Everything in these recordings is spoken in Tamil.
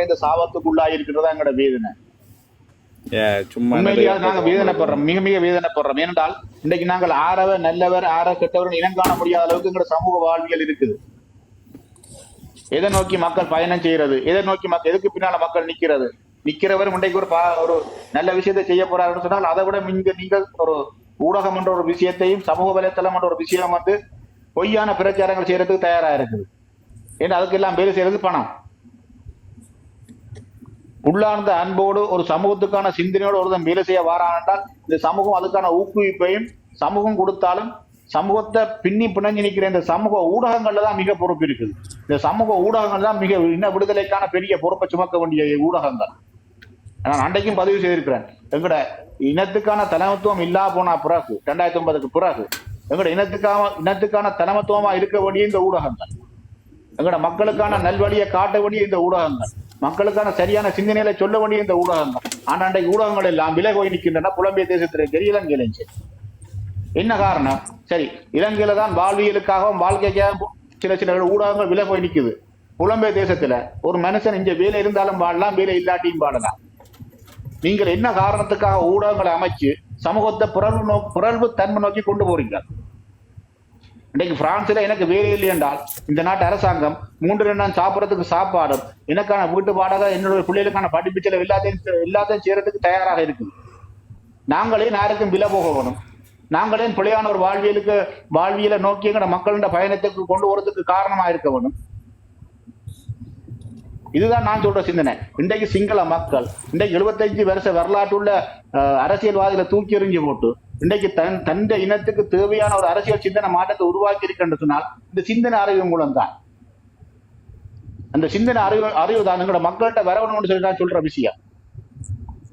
இந்த சாபத்துக்குள்ளாகி இருக்கிறதா எங்களோட வேதனை. சும்மா உண்மையிலேயே நாங்க வேதனைப்படுறோம். மிக மிக வேதனைப்படுறோம். ஏனென்றால் இன்றைக்கு நாங்கள் ஆறவர் நல்லவர் ஆற கெட்டவர் இனம் காண முடியாத அளவுக்கு எங்களோட சமூக வாழ்வியல் இருக்குது. எதை நோக்கி மக்கள் பயணம் செய்யறது எதை நோக்கி மக்கள் எதுக்கு பின்னால மக்கள் நிக்கிறது? நிக்கிறவர் இன்றைக்கு ஒரு பா- ஒரு நல்ல விஷயத்தை செய்ய போறாருன்னு சொன்னால் அதை விட நீங்க நீங்கள் ஒரு ஊடகம் என்ற ஒரு விஷயத்தையும் சமூக வலைத்தளம் என்ற ஒரு விஷயம் வந்து பொய்யான பிரச்சாரங்கள் செய்யறதுக்கு தயாரா இருக்குது. ஏன்னா அதுக்கெல்லாம் வேலை செய்யறது பணம். உள்ளார்ந்த அன்போடு ஒரு சமூகத்துக்கான சிந்தனையோடு ஒருத்தன் வேலை செய்ய வாரான் என்றால் இந்த சமூகம் அதுக்கான ஊக்குவிப்பையும் சமூகம் கொடுத்தாலும் சமூகத்தை பின்னி பிணைஞ்சு நிற்கிற இந்த சமூக ஊடகங்கள்ல தான் மிக பொறுப்பு இருக்குது. இந்த சமூக ஊடகங்கள் தான் மிக இன விடுதலைக்கான பெரிய பொறுப்பை சுமக்க வேண்டிய ஊடகங்கள். நான் அன்றைக்கும் பதிவு செய்திருக்கிறேன். எங்கட இனத்துக்கான தலைமத்துவம் இல்லா போன பிறகு ரெண்டாயிரத்தி ஒன்பதுக்கு பிறகு எங்கட இனத்துக்கான இனத்துக்கான தலைமத்துவமா இருக்க வேண்டிய இந்த ஊடகங்கள். எங்கட மக்களுக்கான நல்வழியை காட்ட வேண்டிய இந்த ஊடகங்கள். மக்களுக்கான சரியான சிந்தனையில சொல்ல வேண்டிய இந்த ஊடகங்கள். ஆனா அன்றைக்கு ஊடகங்கள் எல்லாம் விலை போய் நிற்கின்றன. புலம்பிய தேசத்திலே சரி இலங்கையிலும் சரி என்ன காரணம்? சரி இலங்கையில தான் வாழ்வியலுக்காகவும் வாழ்க்கைக்காகவும் சில சில ஊடகங்கள் விலை போய் நிற்குது புலம்பெயர் தேசத்துல ஒரு மனுஷன் இங்க வேலை இருந்தாலும் வாழலாம் வேலை இல்லாட்டியும் வாழலாம். நீங்கள் என்ன காரணத்துக்காக ஊடகங்களை அமைச்சு சமூகத்தை புறல்வு நோ புரல்வு தன்மை நோக்கி கொண்டு போறீங்க இன்றைக்கு பிரான்ஸ்ல எனக்கு வேலை இல்லை என்றால் இந்த நாட்டு அரசாங்கம் மூன்று ரெண்டு சாப்பிட்றதுக்கு சாப்பாடும் சாப்பாடு எனக்கான வீட்டு வாடகை என்னோட பிள்ளைகளுக்கான படிப்பு செலவு எல்லாத்தையும் எல்லாத்தையும் செய்யறதுக்கு தயாராக இருக்குது நாங்களே யாருக்கும் வில போகணும் நாங்களே பிழையான ஒரு வாழ்வியலுக்கு வாழ்வியலை நோக்கி எங்கட மக்களின் பயணத்துக்கு கொண்டு வரதுக்கு காரணமா இருக்க வேணும். இதுதான் நான் சொல்ற சிந்தனை. இன்றைக்கு சிங்கள மக்கள் இன்றைக்கு 75 வருஷ வரலாற்றுள்ள அஹ், அரசியல்வாதிகளை தூக்கி எறிஞ்சு போட்டு இன்றைக்கு தன் தந்த இனத்துக்கு தேவையான ஒரு அரசியல் சிந்தனை மாற்றத்தை உருவாக்கி இருக்கின்ற சொன்னால் இந்த சிந்தனை அறிவு மூலம் தான் அந்த சிந்தனை அறிவு அறிவு தான் எங்களோட மக்கள்கிட்ட வரணும்னு சொல்லி நான் சொல்ற விஷயம்.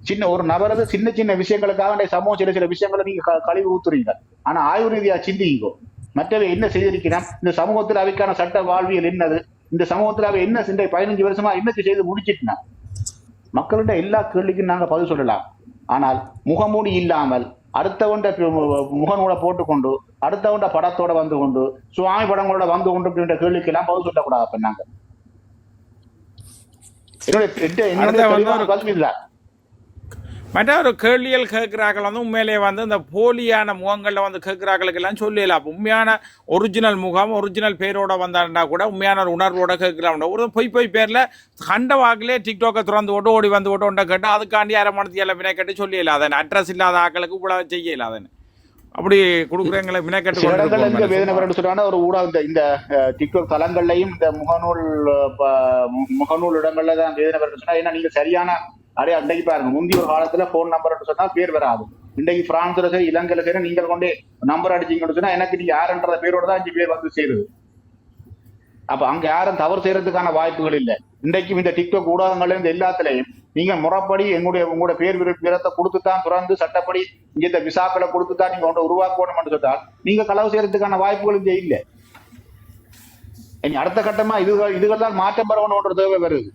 சின்ன ஒரு நபரது சின்ன சின்ன விஷயங்களுக்காக சமூகம் சில சில விஷயங்களை நீங்க க- ஊத்துறீங்க. ஆனா ஆய்வு ரீதியா சிந்திங்கோ. மற்றவை என்ன செய்திருக்கிறான்? இந்த சமூகத்தில் அவைக்கான சட்ட வாழ்வியல் என்னது? இந்த சமூகத்தில் அவை என்ன சிந்தை பதினஞ்சு வருஷமா என்ன செய்து முடிச்சிட்டுனா? மக்கள்கிட்ட எல்லா கேள்விக்கும் நாங்க பதில் சொல்லலாம். ஆனால் முகமூடி இல்லாமல் அடுத்தவண்ட முகநூலை போட்டுக்கொண்டு அடுத்தவண்ட படத்தோட வந்து கொண்டு சுவாமி படங்களோட வந்து கொண்டு அப்படின்ற கேள்விக்கு எல்லாம் பதில் சொல்லக்கூடாது அப்ப நாங்க. என்னுடைய என்னுடைய அடுத்த வந்து தெளிவான ஒரு- பதில் இதுதான் மற்ற ஒரு கேள்வியல் கேட்குறாக்கள் வந்து உண்மையிலேயே வந்து இந்த போலியான முகங்களில் வந்து கேட்குறாக்களுக்கெல்லாம் சொல்லல அப்போ உண்மையான ஒரிஜினல் முகம் ஒரிஜினல் பேரோட வந்தாருன்னா கூட உண்மையான ஒரு உணர்வோட கேட்கலாம் ஒரு பொய் பொய் பேரில் கண்ட வாக்கிலே டிக்டாக்கை திறந்து ஓட்டு ஓடி வந்து ஓட்டு ஒன்றை கேட்டு அதுக்காண்டி அரை மணத்தி எல்லாம் வினைக்கட்டு சொல்லல அதன் அட்ரஸ் இல்லாத ஆக்களுக்கு கூட செய்யல அதன். அப்படி கொடுக்குறவங்களை போகணும் இங்க வேதனை சொல்றாங்க ஒரு ஊடகம் இந்த- டிக்டாக் தளங்கள்லயும் இந்த முகநூல் முகநூல் இடங்கள்ல தான் வேதனை சொன்னா ஏன்னா நீங்க சரியான அடைய அன்றைக்கு பாருங்க முந்தி ஒரு காலத்துல போன் நம்பர் சொன்னா பேர் வராது. இன்றைக்கு பிரான்ஸ்ல சரி இலங்கையில சரி நீங்கள் கொண்டே நம்பர் அடிச்சீங்கன்னு சொன்னா எனக்கு நீங்க யாருன்ற பேரோட தான் அஞ்சு பேர் வந்து சேருது. அப்ப அங்க யாரும் தவறு செய்யறதுக்கான வாய்ப்புகள் இல்லை. இன்றைக்கும் இந்த டிக்டாக் ஊடகங்கள்ல இருந்து எல்லாத்துலயும் நீங்க முறைப்படி எங்களுடைய உங்களுடைய பேர் விரத்தை கொடுத்து தான் துறந்து சட்டப்படி இங்க இந்த விசாக்களை கொடுத்து தான் நீங்க ஒன்றை உருவாக்கணும்னு சொன்னால் நீங்க களவு செய்யறதுக்கான வாய்ப்புகள் இங்கே இல்லை. இனி அடுத்த கட்டமா இதுகள் இதுகள் தான் மாற்றம் பெறணும்ன்ற தேவை வருது.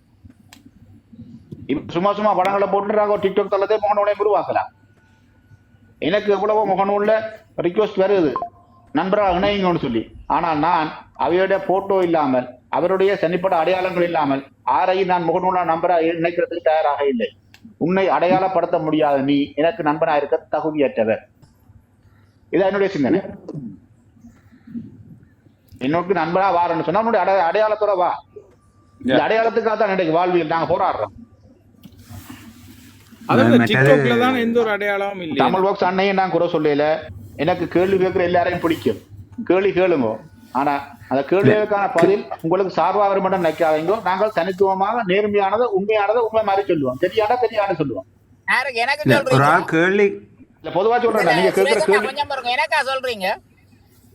இப்ப சும்மா சும்மா படங்களை போட்டுறாங்க டிக்டாக் தளத்தை முகநூலையும் உருவாக்கலாம் எனக்கு எவ்வளவோ முகநூல்ல ரிக்வஸ்ட் வருது. நண்பராக இணையுங்கன்னு சொல்லி. ஆனால் நான் அவையுடைய போட்டோ இல்லாமல் அவருடைய தனிப்பட்ட அடையாளங்கள் இல்லாமல் ஆரையும் நான் முகநூலா நம்பரா இணைக்கிறதுக்கு தயாராக இல்லை. உன்னை அடையாளப்படுத்த முடியாத நீ. எனக்கு நண்பனா இருக்க தகுதியற்றவர். இது என்னுடைய சிந்தனை. என்னோட நண்பரா வாரன்னு சொன்னா உன்னுடைய அடைய அடையாளத்தோட வா. இந்த அடையாளத்துக்காக தான் இன்றைக்கு வாழ்வியல் நாங்க போராடுறோம் அதாவது மற்றது- டிக்டாக்ல தான் எந்த ஒரு அடையாளமும் இல்லை தமிழ் பாக்ஸ் அன்னையும் நான் குறை சொல்லல. எனக்கு கேள்வி கேட்கிற எல்லாரையும் பிடிக்கும். கேள்வி கேளுங்க. ஆனா அந்த கேள்விகளுக்கான பதில் உங்களுக்கு சார்பாக வரும் மட்டும் நினைக்காதீங்க. நாங்கள் தனித்துவமாக நேர்மையானதை உண்மையானதை உண்மை மாதிரி சொல்லுவோம். தெரியாத தெரியாத சொல்லுவோம். ஒரு சொல்றீங்க? ஆள் கேள்வி இல்ல பொதுவா சொல்றேன். நீங்க கேட்கிற கேள்வி எனக்கா சொல்றீங்க?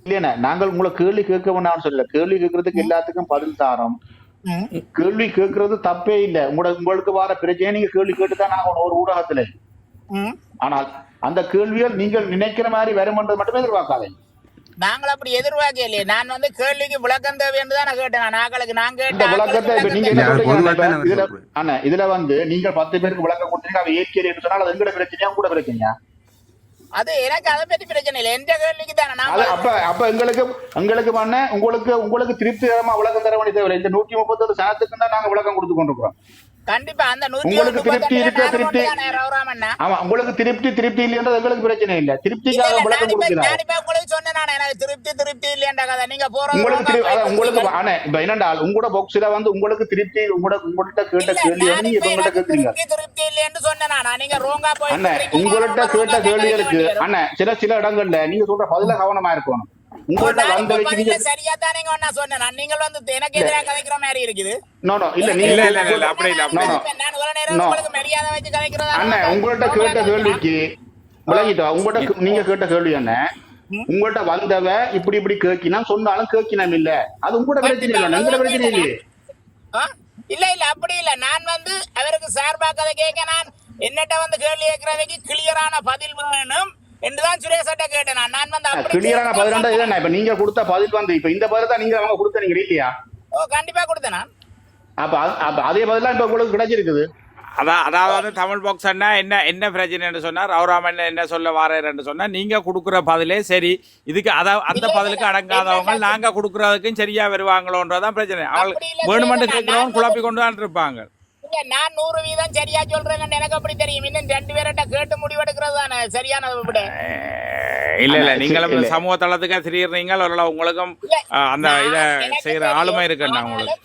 இல்லையா நாங்கள் உங்களை கேள்வி கேட்க வேண்டாம்னு சொல்லல. கேள்வி கேட்கறதுக்கு எல்லாத்துக்கும் பதில் தாரோம். கேள்வி கேட்கறது தப்பே இல்லை. உங்களோட உங்களுக்கு வர பிரச்சனை நீங்க கேள்வி கேட்டுதான் ஆகணும் ஒரு ஊடகத்துல. ம். ஆனால் அந்த கேள்விகள் நீங்கள் நினைக்கிற மாதிரி வரும்ன்றது மட்டுமே எதிர்பார்க்காதீங்க. நாங்கள் அப்படி எதிர்பார்க்கலையே நான் வந்து கேள்விக்கு விளக்கம் தேவைன்னு தான் நான் கேட்டேன். நான் ஆக்களுக்கு நான் கேட்டேன் இதுல சொல்றாரு. ஆனா இதுல வந்து நீங்க பத்து பேருக்கு விளக்கம் கொடுத்தீங்க அவ ஏற்கனவே என்று சொன்னால் அது எங்கட பிரச்சனையா கூட பிரச்சனையா? அது எனக்கு அதை பத்தி பிரச்சனை இல்லை எந்த கேள்விக்கு தானே அப்ப அப்ப எங்களுக்கு எங்களுக்கு பண்ண உங்களுக்கு உங்களுக்கு திருப்திகரமா விளக்கம் தர வேண்டிய தேவையில்லை இந்த நூத்தி முப்பத்தொரு சனத்துக்கு தான் நாங்க விளக்கம் கொடுத்து கொண்டிருக்கிறோம் கண்டிப்பா அந்த உங்களுக்கு திருப்தி இருக்க திருப்தி ஆமா உங்களுக்கு திருப்தி திருப்தி இல்லைன்றது எங்களுக்கு பிரச்சனை இல்ல திருப்திக்காக விளக்கம் கொடுக்கிறார் திருப்தி திருப்தி இல்லையேன்ற கதை. நீங்க போறது உங்களுக்கு. ஆனா இப்ப என்னடா உங்களோட பாக்ஸ்ல வந்து உங்களுக்கு திருப்தி உங்களோட உங்கள்கிட்ட கேட்ட கேள்வி நீங்க எனக்கு கேக்குறீங்க திருப்தி இல்லையேன்னு சொன்னேன் நானா. நீங்க ஆ போயிட்டு அண்ணே ஆ கேட்ட கேள்விகளுக்கு. அண்ணே சில சில இடங்கள்ல நீங்க சொல்ற பதில கவனமா இருக்கணும் சரியா தானேங்க நான் சொன்னேன். நான் நீங்கள் வந்து எனக்கு எதிராக கதைக்கிற மாதிரி இருக்குது. நோ நோ இல்ல நீங்க இல்ல, இல்ல, இல்ல, அப்படி இல்ல, அப்படி இல்ல. நான் இவ்வளவு நேரம். உங்களுக்கு மரியாதை வச்சு கதைக்கிறதா அண்ணே உங்கள்கிட்ட கேட்ட கேள்விக்கு விளங்கிட்டா கே- நீங்க கேட்ட கேள்வி என்ன? உங்கள்கிட்ட வந்தவ இப்படி இப்படி கேக்கினா சொன்னாலும் கேக்கினம் இல்ல. அது உங்களோட பிரச்சனை இல்ல எங்களோட பிரச்சனை இல்லையே. ஆ? இல்ல இல்ல அப்படி இல்ல. நான் வந்து அவருக்கு சார்பா கதை கேட்க நான் என்னட்ட வந்து கேள்வி கேட்கறவைக்கு கிளியரான பதில் வேணும். என்றுதான் சுரேஷட்ட கேட்டேன். நான். வந்து கிளியரான பதினெண்டா இதுதான் இப்ப நீங்க கொடுத்த பதில் வந்து இப்ப இந்த பதில் தான் நீங்க அவங்க கொடுத்த நீங்க இல்லையா? ஓ கண்டிப்பா கொடுத்தேன் அப்ப அது- அப்ப அதே பதிலா இப்ப உங்களுக்கு கிடைச்சிருக்குது. அதான் அதாவது தமிழ் பாக்ஸ் அண்ணா என்ன என்ன பிரச்சனைன்னு சொன்னா ரவுராமன் என்ன சொல்ல வாரேன்னு சொன்னா நீங்க கொடுக்குற பதிலே சரி. இதுக்கு அத அந்த பதிலுக்கு அடங்காதவங்க நாங்க கொடுக்கறதுக்கும் சரியா வருவாங்களோன்றதான் பிரச்சனை. இல்ல, வேணுமென்று கேட்கிறவங்க குழப்பி கொண்டு தான் இருப்பாங்க நான் நூறு வீதம் சரியா சொல்றேன்னு எனக்கு அப்படி தெரியும்? இன்னும் ரெண்டு பேர்கிட்ட கேட்டு முடிவெடுக்கிறது தானே? சரியான விட. இல்ல இல்ல நீங்களும். சமூக தளத்துக்கு திரியுறீங்க ஓரளவு உங்களுக்கும் அந்த இத செய்யற. ஆளுமை இருக்குண்ணா உங்களுக்கு.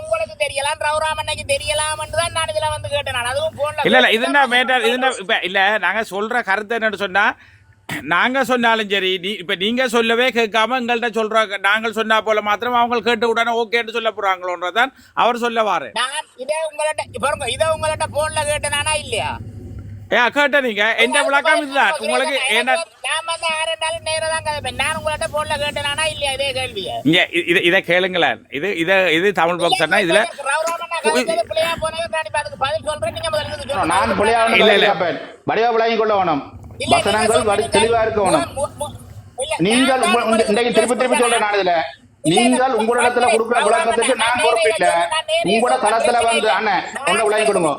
உங்களுக்கு தெரியலாம். ரவுராமண்ணைக்கு தெரியலாம்னு தான் நான் இதுல வந்து கேட்டேன். நான் அதுவும் போன்ல இல்ல இல்ல இது என்ன மேட்டர் இது என்ன இப்ப இல்ல நாங்க சொல்ற கருத்து என்னன்னு சொன்னா நாங்க சொன்னாலும் சரி நீ இப்ப நீங்க சொல்லவே கேட்காம எங்கள்கிட்ட சொல்ற நாங்கள் சொன்னா போல மாத்திரம் அவங்க கேட்டு உடனே ஓகேன்னு சொல்ல போறாங்களோன்றதான் அவர் சொல்ல வாரு. நான் இதே உங்கள்ட்ட இதே உங்கள்ட்ட போன்ல கேட்டேனானா இல்லையா? ஏ கேட்ட நீங்க. எந்த விளக்கம் இதுதான்? உங்களுக்கு இதே கேளுங்களேன். இது இத இது தமிழ் பாக்ஸ் அண்ணா இதுல பிள்ளையா நான் பிள்ளையாவணும் இல்ல, இல்ல. வடிவா விளங்கி கொள்ள வேணும். வசனங்கள். தெளிவா இருக்க வேணும். மு- மு- இல்ல, நீங்கள் இன்றைக்கு திருப்பி திருப்பி சொல்றேன் நான் இதுல நீங்கள் உங்களிடத்துல கொடுக்குற விளக்கத்துக்கு நான் பொறுப்பு இல்ல உங்களோட தளத்துல வந்து அண்ணன் உங்களை விளங்கி கொடுங்க.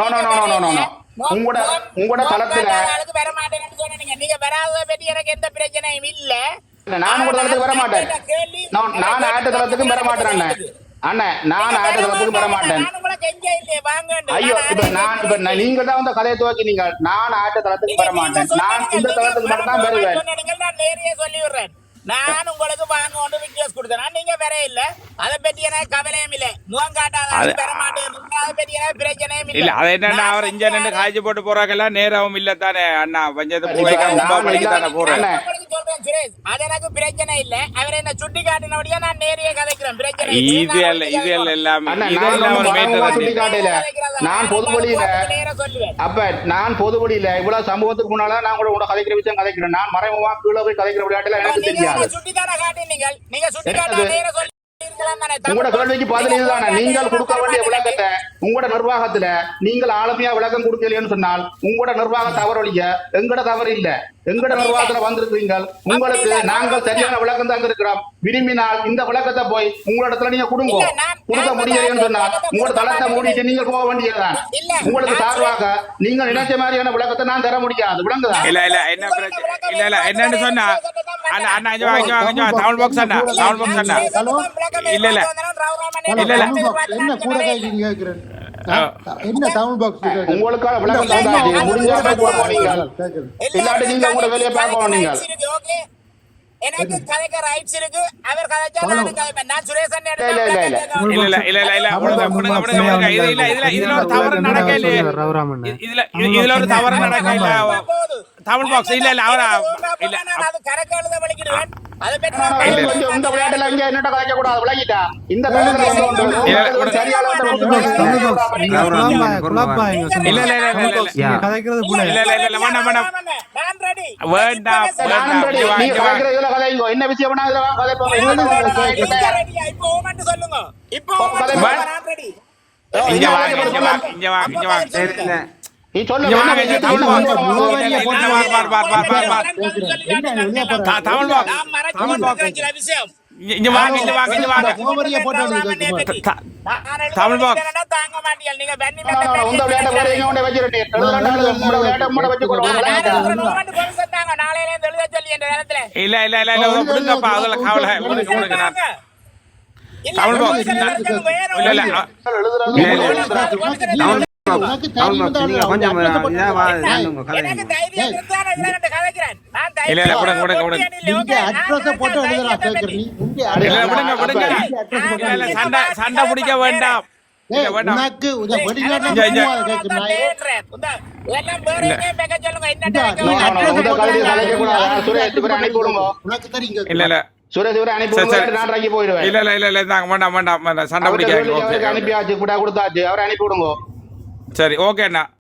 No no no no no no உங்களோட உங்களோட தளத்துல வர மாட்டேன்னு சொன்னீங்க நீங்க வராததை பத்தி எனக்கு எந்த பிரச்சனையும் இல்ல. இல்ல, நான் உங்களோட தளத்துக்கு வர மாட்டேன். நான் நான் ஆட்ட தளத்துக்கும் வர மாட்டேன் அண்ணன் நான் ஆட்ட தளத்துக்கும் வர மாட்டேன் நான் உங்களுக்கு எங்க இல்லையே வாங்க ஐயோ இப்ப நான் இப்ப நீங்க தான் வந்து கதையை துவக்கினீங்க நான் ஆட்ட தளத்துக்கு வர மாட்டேன் நான் இந்த தளத்துக்கு மட்டும் தான் வருவேன். சொன்னீங்க, நான் நேரே சொல்லி விடுறேன் நான் உங்களுக்கு வாங்க ஒன்று ரிக்வெஸ்ட் கொடுத்தேன் நீங்க வர இல்ல. அதை பத்தி எனக்கு கவலையும் இல்ல. முகம் காட்டாத அது- வர மாட்டேன். அதை பத்தி எனக்கு பிரச்சனையும் இல்ல. அது என்னன்னா அவர் இங்க நின்று காய்ச்சி போட்டு போறாங்கல்ல நேரமும் இல்ல தானே அண்ணா பஞ்சாயத்து போய் தானே போறேன். அண்ணே. சொல்றேன் சுரேஷ். அது எனக்கு பிரச்சனை இல்ல. அவர் என்ன சுட்டி காட்டினபடியா நான் நேரே கதைக்கிறேன். பிரச்சனை இல்ல. இது நான் அல்ல வந்து இது அல்ல எல்லாமே அண்ணா, நான் இதெல்லாம் ஒரு ஒண்ணும் மேட்டர் மரமா வந்து சுட்டி காட்டல. நான் பொது வழியில நேரா சொல்லுவேன் அப்ப நான் பொது வழியில இவ்வளவு சமூகத்துக்கு முன்னால நான் கூட கூட கதைக்கிற விஷயம் கதைக்கிறேன். நான் மறைமுகமா கீழே போய் கதைக்கிற விளையாட்டுல எனக்கு தெரியாது. சுட்டித்தானே காட்டினீங்க? நீங்க சுட்டி என்னது? காட்ட நேரா சொல்லி இருக்கலாம் தானே. உங்களோட கேள்விக்கு பதில் இதுதானே நீங்கள் கொடுக்க வேண்டிய விளக்கத்தை உங்களோட நிர்வாகத்துல நீங்கள் ஆளுமையா விளக்கம் கொடுக்கலைன்னு சொன்னால் உங்களோட நிர்வாக தவறொழிய எங்கட தவறு இல்ல. எங்கட நிர்வாகத்துல வந்திருக்கீங்க உங்களுக்கு நாங்கள் சரியான விளக்கம் தான் இருக்கிறோம் விரும்பினால் இந்த விளக்கத்தை போய் உங்களிடத்துல நீங்க கொடுங்க. கொடுக்க நான் முடியலைன்னு சொன்னால் உங்களோட தளத்தை மூடிட்டு நீங்கள் போக வேண்டியதுதான். உங்களுக்கு சார்பாக நீங்கள் நினைச்ச மாதிரியான விளக்கத்தை நான் தர முடியாது. விளங்குதா? இல்ல இல்ல என்ன இல்ல இல்ல என்னன்னு சொன்னா அண்ணா அண்ணா இங்க வாங்க இங்க வாங்க இங்க வாங்க தமிழ் பாக்ஸ் அண்ணா தமிழ் பாக்ஸ் அண்ணா. இல்ல, இல்ல. இல்ல, இல்ல. என்ன கூட கேட்கீங்க கேட்கிறேன் என்ன தமிழ் பாக்ஸ் உங்களுக்கான விளக்கம் தந்தாச்சு முடிஞ்சாலும் போக போனீங்க இல்லாட்டி நீங்க உங்களோட வேலையை பார்க்கணும் நீங்க. எனக்கு கதைக்க ரைட்ஸ் இருக்கு. அவர் கதைச்சா நானும் கதைப்பேன் நான் சுரேஷ் அண்ணன் இல்ல, இல்ல, இல்ல. இல்ல இல்ல இல்ல இல்ல இல்ல விடுங்க, விடுங்க, விடுங்க, விடுங்க. இது இல்ல இதுல இதுல ஒரு தவறு நடக்கல இதுல இது- இதுல ஒரு தவறு நடக்கல தமிழ் பாக்ஸ் இல்ல இல்ல அவரா இல்ல இந்த விளையாட்டுல இங்க என்னட்ட கலைக்க கூடாது இந்த வேண்டாம் வேண்டாம் வேண்டாம். வேண்டாம் என்ன இதுல கலைப்போம் சொல்லுங்க இப்போ இங்க வாங்க இங்க வாங்க இங்க வாங்க അഭിഷേകം இங்க வாங்க இங்க வாங்க இங்க வாங்க கோவரிய போட்டா தமிழ் பாக் தாங்க மாட்டியா நீங்க வெண்ணி மேல உங்க விளையாட போறீங்க உண்டே வச்சிரட்டி ரெண்டு நாள் உங்க விளையாட மூட வச்சு கொடுங்க தாங்க நாளையில இருந்து எழுத சொல்லி இந்த நேரத்துல இல்ல இல்ல இல்ல இல்ல விடுங்கப்பா அதுல கவலை விடுங்க விடுங்க நான் தமிழ் பாக் இல்ல இல்ல எனக்கு சண்டை பிடிக்க வேண்டாம் உனக்கு இல்ல இல்ல சுரேஷ் இவரை அனுப்பி நான் ரங்கி போயிடுவேன் இல்ல இல்ல இல்ல வேண்டாம். வேண்டாம். வேண்டாம் சண்டை பிடிக்க அவரை அனுப்பி விடுங்க. சரி ஓகேண்ணா